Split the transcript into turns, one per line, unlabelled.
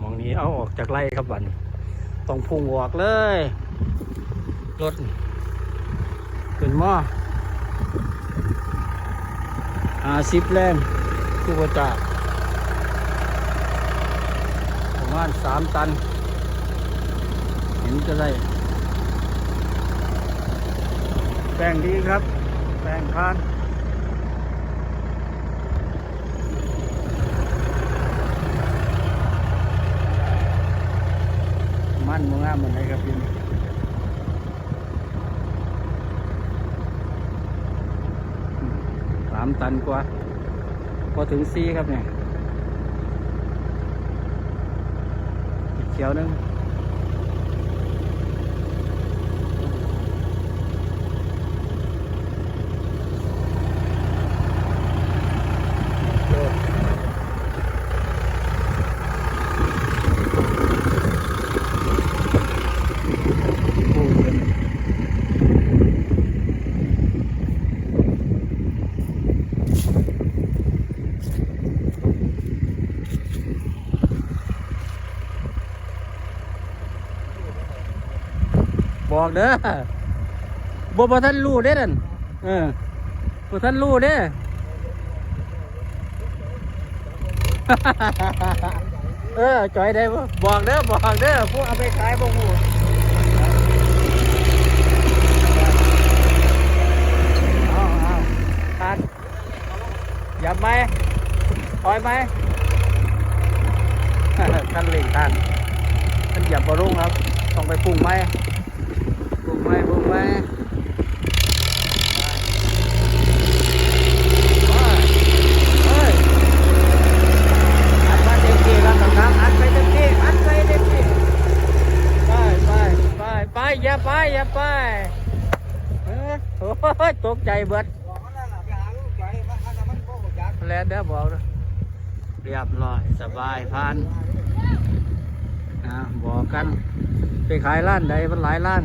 มองนี้เอาออกจากไร่ครับบันต้องพุ่งออกเลย รถขึ้นหม้ออาสิบแรงคือว่าจะประมาณสามตัน เห็นจะได้แป้งดีครับ แป้งพาน มันมึงอะมันไหนครับพี่สามตันกว่า พอถึงซีครับเนี่ยเขียวหนึงโยกปูเป็น บอกเด้อบ่บ่ท่านรู้เด้นั่นเออบ่ท่านรู้เด้อเออจอยได้บ่บอกเด้อบอกเด้อพวกเอาไปขายบ่ฮู้เอาเอาทานหยับไหมปล่อยไหมท่านเล่งท่านท่านหยับบ่รุ่งครับ ต้องไปปรุงไหมปรุงไหมปรุงไหมไปเฮ้ย อัดมาเต็มที่ครับน้องๆอัดไปเต็มที่อัดไปเต็มที่ไปไปไปไป อย่าไปอย่าไปเออโอ้ยตกใจเบิดแล้วเด้อบอกเด้อเรียบร้อยสบายพันนะบอกกันไปขายร้านใดมันหลายร้าน